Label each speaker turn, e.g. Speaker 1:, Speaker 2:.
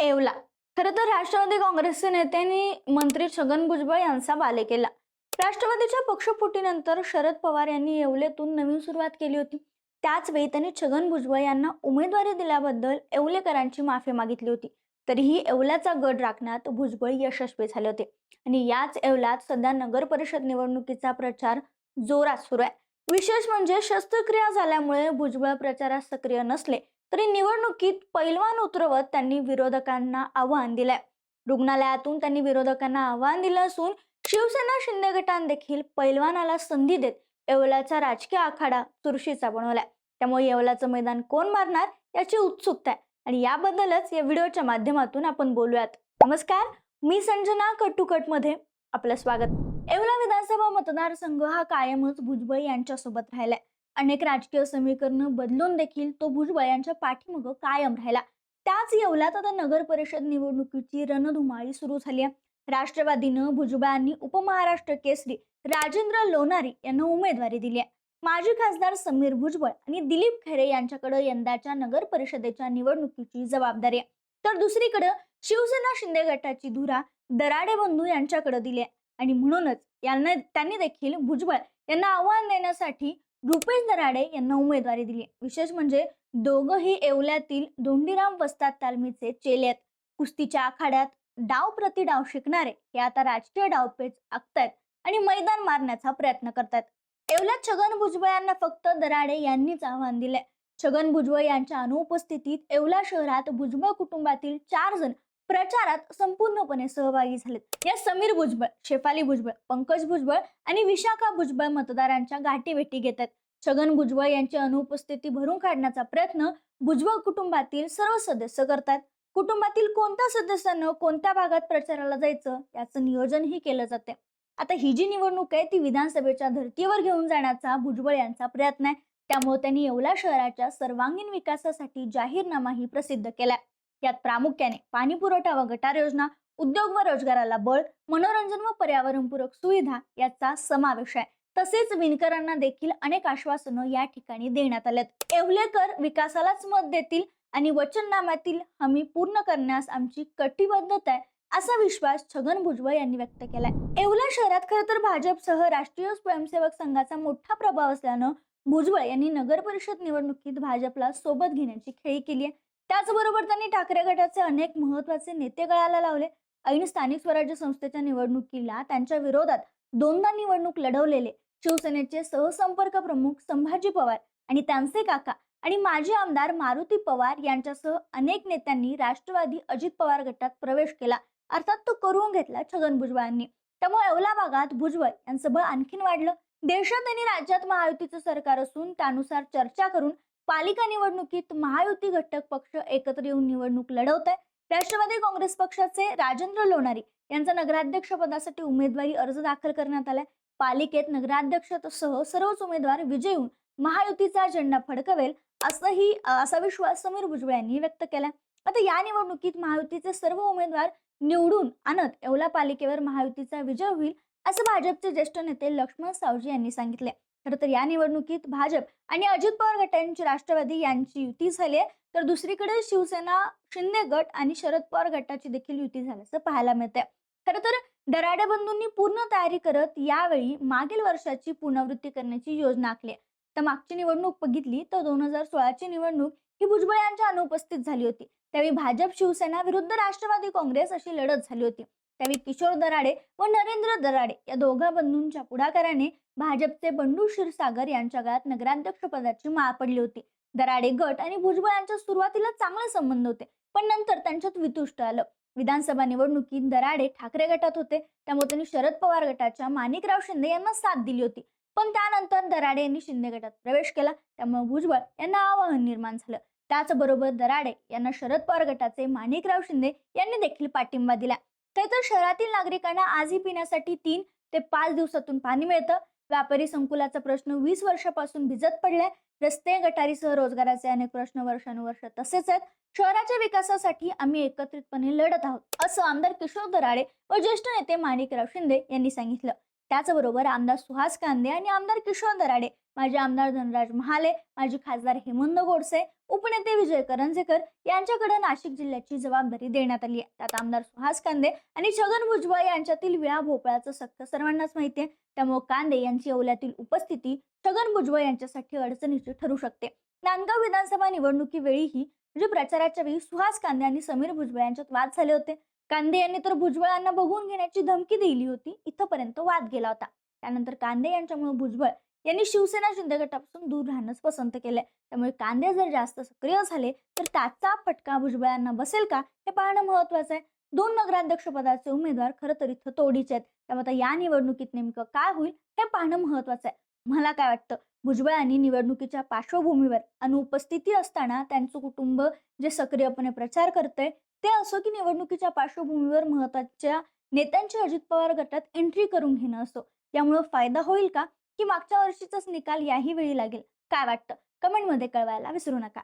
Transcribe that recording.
Speaker 1: येवला खरं तर राष्ट्रवादी काँग्रेसचे नेत्यांनी मंत्री छगन भुजबळ यांचा बाले केला राष्ट्रवादीच्या पक्षफुटीनंतर शरद पवार यांनी येवलेतून नवीन सुरुवात केली होती. त्याच वेळी त्यांनी छगन भुजबळ यांना उमेदवारी दिल्याबद्दल येवलेकरांची माफी मागितली होती. तरीही येवल्याचा गड राखण्यात भुजबळ यशस्वी झाले होते. आणि याच येवल्यात सध्या नगर परिषद निवडणुकीचा प्रचार जोरात सुरू आहे. विशेष म्हणजे शस्त्रक्रिया झाल्यामुळे भुजबळ प्रचारात सक्रिय नसले. तरी निवडणुकीत पैलवान उतरवत त्यांनी विरोधकांना आव्हान दिलंय. रुग्णालयातून त्यांनी विरोधकांना आव्हान दिलं असून शिवसेना शिंदे गटान देखील पैलवानाला संधी देत येवल्याचा राजकीय आखाडा चुरशीचा बनवलाय. त्यामुळे येवल्याचं मैदान कोण मारणार याची उत्सुकता आहे. आणि याबद्दलच या व्हिडिओच्या माध्यमातून आपण बोलूयात. नमस्कार मी संजना कटुकटमध्ये आपलं स्वागत. येवला विधानसभा मतदारसंघ हा कायमच भुजबळ यांच्यासोबत राहिलाय. अनेक राजकीय समीकरणं बदलून देखील तो भुजबळ यांच्या पाठीमागं कायम राहिला. त्याच येवल्यात आता नगर परिषद निवडणुकीची रणधुमाळी सुरू झाली आहे. राष्ट्रवादीनं भुजबळांनी उपमहाराष्ट्र केसरी राजेंद्र लोणारी यांना उमेदवारी दिली आहे. माजी खासदार समीर भुजबळ आणि दिलीप खैरे यांच्याकडे यंदाच्या नगर परिषदेच्या निवडणुकीची जबाबदारी आहे. तर दुसरीकडे शिवसेना शिंदे गटाची धुरा दराडे बंधू यांच्याकडे दिली आहे. आणि म्हणूनच यांना त्यांनी देखील भुजबळ यांना आव्हान देण्यासाठी रुपेश दराडे यांना उमेदवारी दिली. विशेष म्हणजे दोघंही येवल्यातील दोंडीराम वस्ताद तालमीचे चेले कुस्तीच्या आखाड्यात डाव प्रति डाव शिकणारे हे आता राजकीय डावपेच आखतायत आणि मैदान मारण्याचा प्रयत्न करतायत. येवल्यात छगन भुजबळ यांना फक्त दराडे यांनीच आव्हान दिले छगन भुजबळ यांच्या अनुपस्थितीत येवला शहरात भुजबळ कुटुंबातील चार जण प्रचारात संपूर्णपणे सहभागी झालेत. या समीर भुजबळ शेफाली भुजबळ पंकज भुजबळ आणि विशाखा भुजबळ मतदारांच्या गाठीभेटी घेत आहेत छगन भुजबळ यांची अनुपस्थिती भरून काढण्याचा प्रयत्न भुजबळ कुटुंबातील सर्व सदस्य करतात. कुटुंबातील कोणत्या सदस्यानं कोणत्या भागात प्रचाराला जायचं याचं नियोजनही केलं जाते आता ही जी निवडणूक आहे ती विधानसभेच्या धर्तीवर घेऊन जाण्याचा भुजबळ यांचा प्रयत्न आहे. त्यामुळे त्यांनी येवला शहराच्या सर्वांगीण विकासासाठी जाहीरनामाही प्रसिद्ध केलाय. यात प्रामुख्याने पाणी पुरवठा व गटार योजना उद्योग व रोजगाराला बळ मनोरंजन व पर्यावरणपूरक सुविधा याचा समावेश आहे. तसेच विणकरांना देखील अनेक आश्वासनं या ठिकाणी देण्यात आल्यात. येवलेकर विकासालाच मत देतील आणि वचननाम्यातील हमी पूर्ण करण्यास आमची कटिबद्धता आहे असा विश्वास छगन भुजबळ यांनी व्यक्त केलाय. येवला शहरात खरं तर भाजपसह राष्ट्रीय स्वयंसेवक संघाचा मोठा प्रभाव असल्यानं भुजबळ यांनी नगर परिषद निवडणुकीत भाजपला सोबत घेण्याची खेळी केली आहे. त्याचबरोबर त्यांनी ठाकरे गटाचे अनेक महत्त्वाचे नेते गळाला लावले. ऐन स्थानिक स्वराज्य संस्थेच्या निवडणुकीला त्यांच्या विरोधात दोनदा निवडणूक लढवलेले. शिवसेनेचे सहसंपर्क प्रमुख संभाजी पवार आणि त्यांचे काका आणि माजी आमदार मारुती पवार यांच्यासह अनेक नेत्यांनी राष्ट्रवादी अजित पवार गटात प्रवेश केला. अर्थात तो करून घेतला छगन भुजबळांनी. त्यामुळे येवला भागात भुजबळ यांचं बळ आणखीन वाढलं. देशात आणि राज्यात महायुतीचं सरकार असून त्यानुसार चर्चा करून पालिका निवडणुकीत महायुती घटक पक्ष एकत्र येऊन निवडणूक लढवत आहे राष्ट्रवादी काँग्रेस पक्षाचे राजेंद्र लोणारी यांचा नगराध्यक्ष पदासाठी उमेदवारी अर्ज दाखल करण्यात आलाय. पालिकेत नगराध्यक्षसह सर्वच उमेदवार विजय होऊन महायुतीचा झेंडा फडकवेल असंही असा विश्वास समीर भुजबळ यांनी व्यक्त केला आता या निवडणुकीत महायुतीचे सर्व उमेदवार निवडून आणत येवला पालिकेवर महायुतीचा विजय होईल असं भाजपचे ज्येष्ठ नेते लक्ष्मण सावजी यांनी सांगितले खरं तर या निवडणुकीत भाजप आणि अजित पवार गटांची राष्ट्रवादी यांची युती झाली आहे. तर दुसरीकडे शिवसेना शिंदे गट आणि शरद पवार गटाची देखील युती झाल्याचं पाहायला मिळतंय. खरं तर दराडे बंधूंनी पूर्ण तयारी करत यावेळी मागील वर्षाची पुनरावृत्ती करण्याची योजना आखली तर मागची निवडणूक बघितली तर दोन हजार सोळाची निवडणूक ही भुजबळ यांच्या अनुपस्थित झाली होती. त्यावेळी भाजप शिवसेना विरुद्ध राष्ट्रवादी काँग्रेस अशी लढत झाली होती. त्यावेळी किशोर दराडे व नरेंद्र दराडे या दोघा बंधूंच्या पुढाकाराने भाजपचे बंडू क्षीरसागर यांच्या गळ्यात नगराध्यक्ष पदाची माळ पडली होती. दराडे गट आणि भुजबळ यांच्या सुरुवातीला चांगले संबंध होते पण नंतर त्यांच्यात वितुष्ट आलं. विधानसभा निवडणुकीत दराडे ठाकरे गटात होते त्यामुळे त्यांनी शरद पवार गटाच्या माणिकराव शिंदे यांना साथ दिली होती. पण त्यानंतर दराडे यांनी शिंदे गटात प्रवेश केला त्यामुळे भुजबळ यांना आवाहन निर्माण झालं. त्याचबरोबर दराडे यांना शरद पवार गटाचे माणिकराव शिंदे यांनी देखील पाठिंबा दिला. तर शहरातील नागरिकांना आजही पिण्यासाठी तीन ते पाच दिवसातून पाणी मिळतं. व्यापारी संकुलाचा प्रश्न वीस वर्षापासून भिजत पडलाय. रस्ते गटारीसह रोजगाराचे अनेक प्रश्न वर्षानुवर्ष तसेच आहेत. शहराच्या विकासासाठी आम्ही एकत्रितपणे लढत आहोत असं आमदार किशोर दराडे व ज्येष्ठ नेते माणिकराव शिंदे यांनी सांगितलं. त्याचबरोबर आमदार सुहास कांदे आणि आमदार किशोर दराडे माजी आमदार धनराज महाले माजी खासदार हेमंत गोडसे उपनेते विजय करंजेकर यांच्याकडे नाशिक जिल्ह्याची जबाबदारी देण्यात आली आहे. त्यात आमदार सुहास कांदे आणि छगन भुजबळ यांच्यातील विळा भोपळाचं सख्त सर्वांनाच माहिती आहे. त्यामुळे कांदे यांची ओल्यातील उपस्थिती छगन भुजबळ यांच्यासाठी अडचणीची ठरू शकते. नांदगाव विधानसभा निवडणुकीवेळीही म्हणजे प्रचाराच्या वेळी सुहास कांदे आणि समीर भुजबळ यांच्यात वाद झाले होते. कांदे यांनी तर भुजबळांना बघून घेण्याची धमकी दिली होती. इथंपर्यंत वाद गेला होता. त्यानंतर कांदे यांच्यामुळे भुजबळ यांनी शिवसेना शिंदे गटापासून दूर राहणंच पसंत केलंय. त्यामुळे कांदे जर जास्त सक्रिय झाले तर त्याचा फटका भुजबळांना बसेल का? हे पाहणं महत्वाचं आहे. दोन नगराध्यक्ष पदाचे उमेदवार खरं तर इथं तोडीचे आहेत. त्यामुळे आता या निवडणुकीत नेमकं काय होईल हे पाहणं महत्वाचं आहे. मला काय वाटतं? भुजबळांनी निवडणुकीच्या पार्श्वभूमीवर अनुपस्थिती असताना त्यांचं कुटुंब जे सक्रियपणे प्रचार करतंय ते असो की निवडणुकीच्या पार्श्वभूमीवर महत्त्वाच्या नेत्यांची अजित पवार गटात एंट्री करून घेणं असो यामुळे फायदा होईल का? की मागच्या वर्षीचाच निकाल याही वेळी लागेल. काय वाटतं? कमेंटमध्ये कळवायला विसरू नका.